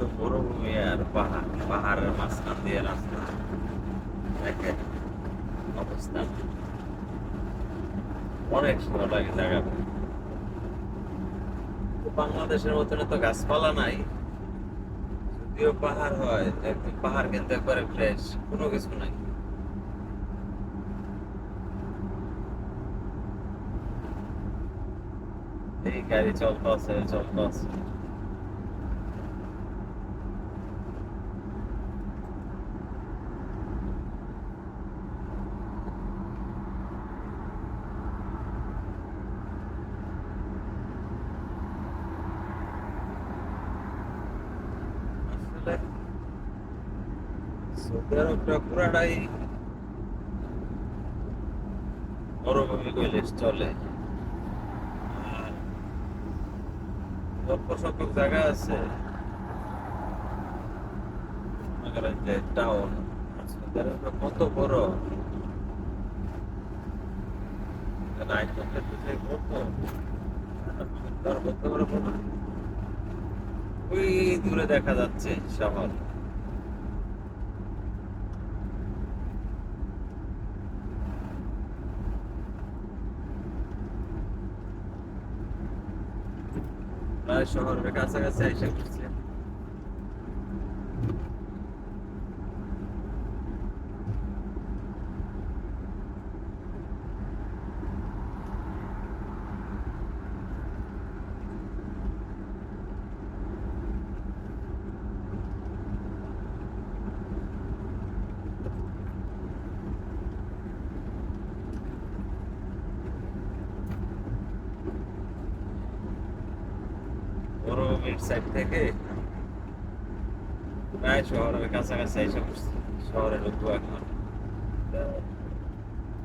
শুধু মরুভূমি আর পাহাড়, পাহাড়ের মাঝখান দিয়ে রাস্তা। অবস্থা। অনেক সময় লাগে জায়গা বাংলাদেশের মতন তো গাছপালা নাই। যদিও পাহাড় হয় একদম পাহাড় কিন্তু একবারে ফ্রেশ কোনো কিছু নাই। এই গাড়ি চলতে আছে চলতে আছে। সৌদি আরবটা পুরাটাই মরুভূমি কইলে চলে অল্প সংখ্যক জায়গা আছে। যে টাউন সৌদি আরবটা কত বড় রাইট করতে কত তার বড় বড় ওই দূরে দেখা যাচ্ছে শহর। শহরের কাছাকাছি এসে সাইড থেকে প্রায় শহরের কাছাকাছি শহরে ঢুকবো এখন।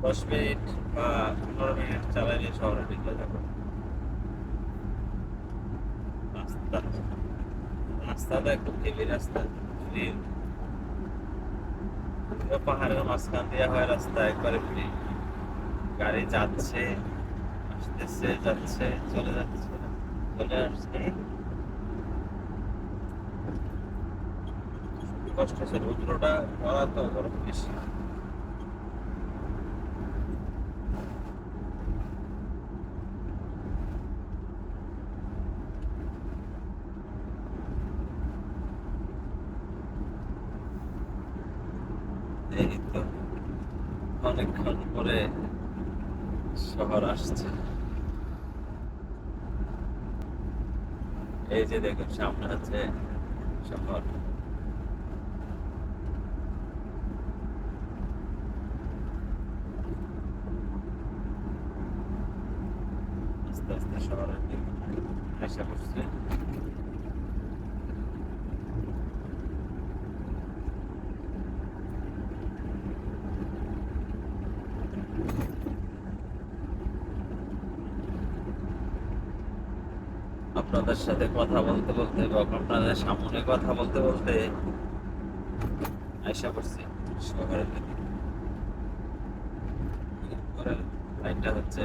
দশ মিনিট বা পনেরো মিনিট চালাইলে শহরে যাব। রাস্তা, রাস্তাটা একটু হেভি রাস্তা পাহাড়ের মাঝখান দিয়ে হয় রাস্তা, একবারে ফ্রি গাড়ি যাচ্ছে, আসতেছে, যাচ্ছে, চলে যাচ্ছে, চলে আসছে। কষ্ট হচ্ছে রৌদ্রটা তো গরম বেশি। অনেকক্ষণ পরে শহর আসছে। এই যে দেখুন, সামনে আছে শহর। আপনাদের সাথে কথা বলতে বলতে বা আপনাদের সামনে কথা বলতে বলতে আশা করছি শহরের লাইনটা হচ্ছে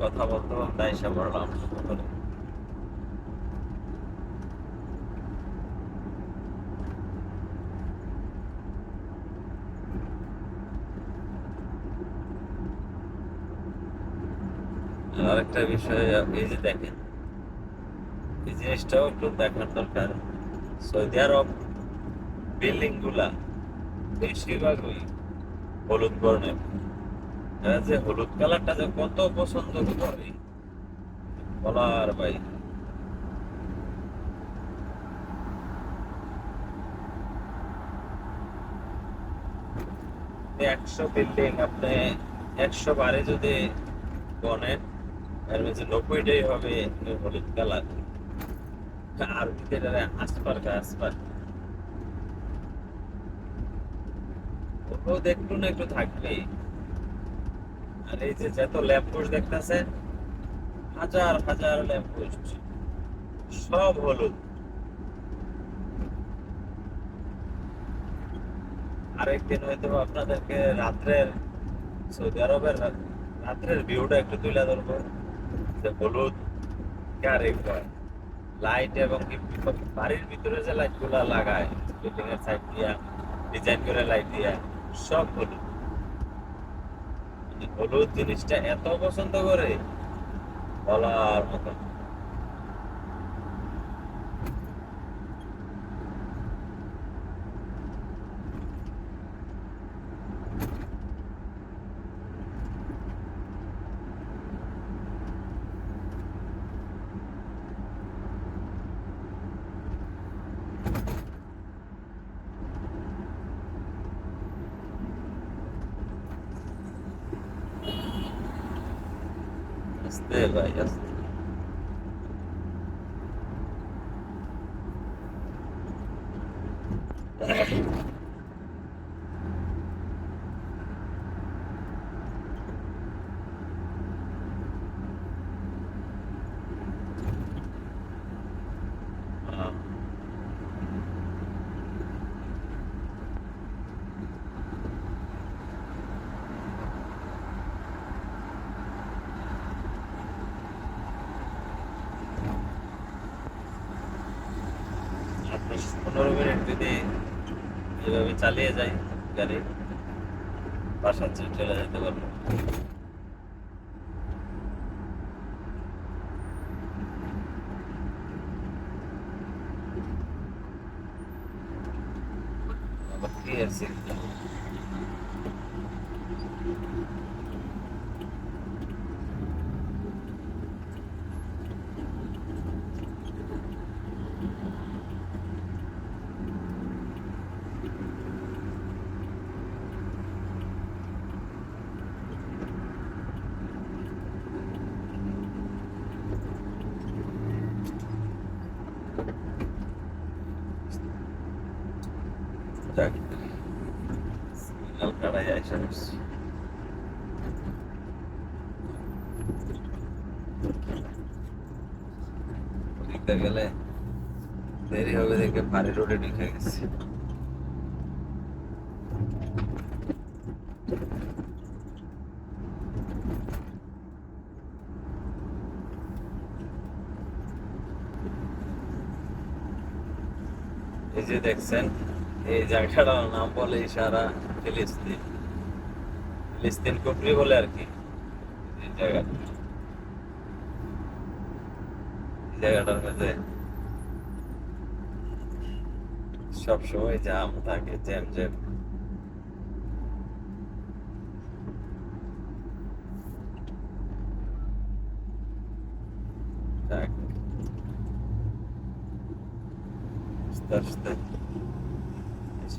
কথা বলতে বলতে আইসা পড়লাম। আরেকটা বিষয়, এই যে দেখেন, এই জিনিসটাও একটু দেখার দরকার। সৌদি আরব বিল্ডিংগুলা বেশিরভাগই হলুদ বর্ণের। যে হলুদ কালারটা যে কত পছন্দ করে, বলার ভাই একশো বিল্ডিং আপনি একশো বারে যদি বনেন, এর মধ্যে নব্বইটাই হবে হলুদ কালার। আর ভিতরে আসপার আসপার। হলুদ একটু না একটু থাকবেই। আর এই যে যত ল্যাম্পপোস্ট দেখতেছেন হাজার হাজার ল্যাম্পপোস্ট সব হলুদ। আরেকদিন হয়তো আপনাদেরকে রাত্রের সৌদি আরবের রাত্রের ভিউটা একটু তুলে ধরবো। যে হলুদ গাড়ি লাইট এবং বাড়ির ভিতরে যে লাইটগুলা লাগায় বিল্ডিং এর সাইড দিয়া ডিজাইন করে লাইট দিয়া, সব হলুদ। মানে হলুদ জিনিসটা এত পছন্দ করে বলার মতন আস্তে ভাই আস্তে আহ, আর দশ পনেরো মিনিট যদি এভাবে চালিয়ে যাই গাড়ি। বাসার চেয়ে চলে যেতে পারব। আবার কি যাক সিগন্যাল কাটাই আইসা বসছি ওদিকটা গেলে দেরি হবে দেখে ভারী রোডে ঢুকে গেছি এই যে দেখছেন এই জায়গাটার নাম বলে ইশারা ফিলিস্তিন। ফিলিস্তিন কুপরি বলে আর কি জায়গাটার মধ্যে সবসময় জাম থাকে, জ্যাম জ্যাম।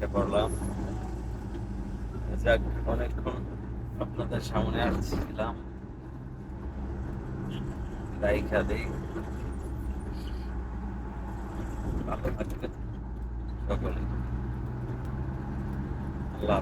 এসে পড়লাম যাক অনেকক্ষণ আপনাদের সামনে আসছিলাম। রাইখা দিই। ভালো থাকবে সকলে। আল্লাহ।